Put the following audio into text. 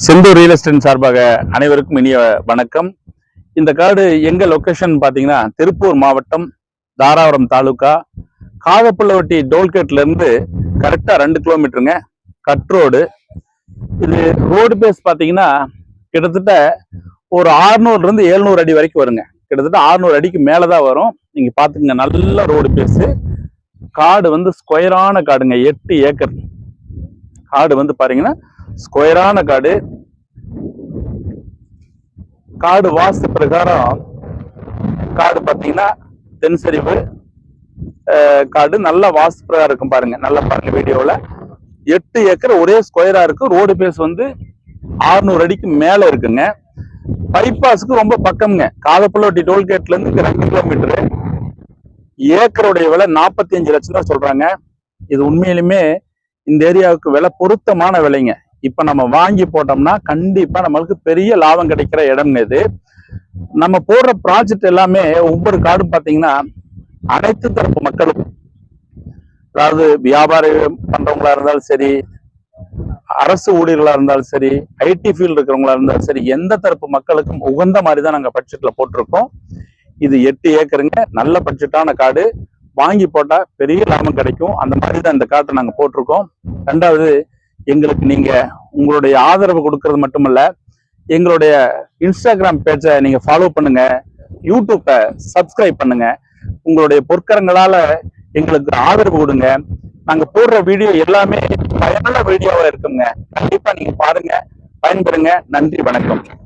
Senthur real estate சார்பாக அனைவருக்கும் இனிய வணக்கம். இந்த காடு எங்க லொக்கேஷன் பார்த்தீங்கன்னா திருப்பூர் மாவட்டம் தாராபுரம் தாலுகா. காகப்பள்ளவட்டி டோல்கேட்ல இருந்து கரெக்டா ரெண்டு கிலோமீட்டருங்க கட் ரோடு இது ரோடு பேஸ் பார்த்தீங்கன்னா கிட்டத்தட்ட ஒரு 600 இருந்து 700 அடி வரைக்கும் வருங்க. கிட்டத்தட்ட 600 அடிக்கு மேலதான் வரும். நீங்க பாத்துக்கங்க நல்ல ரோடு பேஸு காடு வந்து ஸ்கொயரான காடுங்க எட்டு ஏக்கர். காடு வந்து பாருங்கன்னா ஸ்கொயரான காடு. காடு வாஸ்து பிரகாரம் காடு பார்த்தீங்கன்னா தென்சரிவு காடு நல்ல வாஸ்து பிரகாரம் இருக்கும் பாருங்க. நல்லா பாருங்க வீடியோவில். எட்டு ஏக்கர் ஒரே ஸ்கொயரா இருக்கு. ரோடு பேஸ் வந்து 600 அடிக்கு மேல இருக்குங்க. பைபாஸுக்கு ரொம்ப பக்கம்ங்க. காதப்புள்ளவட்டி டோல்கேட்ல இருந்து இங்க ரெண்டு கிலோமீட்டரு. ஏக்கருடைய விலை 45 லட்சம் தான் சொல்றாங்க. இது உண்மையிலுமே இந்த ஏரியாவுக்கு விலை பொருத்தமான விலைங்க. இப்ப நம்ம வாங்கி போட்டோம்னா கண்டிப்பா நம்மளுக்கு பெரிய லாபம் கிடைக்கிற இடம் இது. நம்ம போடுற ப்ராஜெக்ட் எல்லாமே ஒவ்வொரு காடும் பாத்தீங்கன்னா அனைத்து தரப்பு மக்களும். அதாவது வியாபாரம் பண்றவங்களா இருந்தாலும் சரி அரசு ஊழியர்களா இருந்தாலும் சரி ஐடி ஃபீல்டு இருக்கிறவங்களா இருந்தாலும் சரி எந்த தரப்பு மக்களுக்கும் உகந்த மாதிரி தான் நாங்க பட்ஜெட்ல போட்டிருக்கோம். இது எட்டு ஏக்கருங்க. நல்ல பட்ஜெட்டான காடு. வாங்கி போட்டா பெரிய லாபம் கிடைக்கும். அந்த மாதிரி தான் இந்த காட்டை நாங்க போட்டிருக்கோம். ரெண்டாவது எங்களுக்கு நீங்க உங்களுடைய ஆதரவு கொடுக்கறது மட்டுமல்ல எங்களுடைய இன்ஸ்டாகிராம் பேஜை நீங்க ஃபாலோ பண்ணுங்க யூடியூப்பை சப்ஸ்கிரைப் பண்ணுங்க. உங்களுடைய பொற்கரங்களால எங்களுக்கு ஆதரவு கொடுங்க. நாங்க போடுற வீடியோ எல்லாமே பயனுள்ள வீடியோவா இருக்குங்க. கண்டிப்பா நீங்க பாருங்க பயன்பெறுங்க. நன்றி வணக்கம்.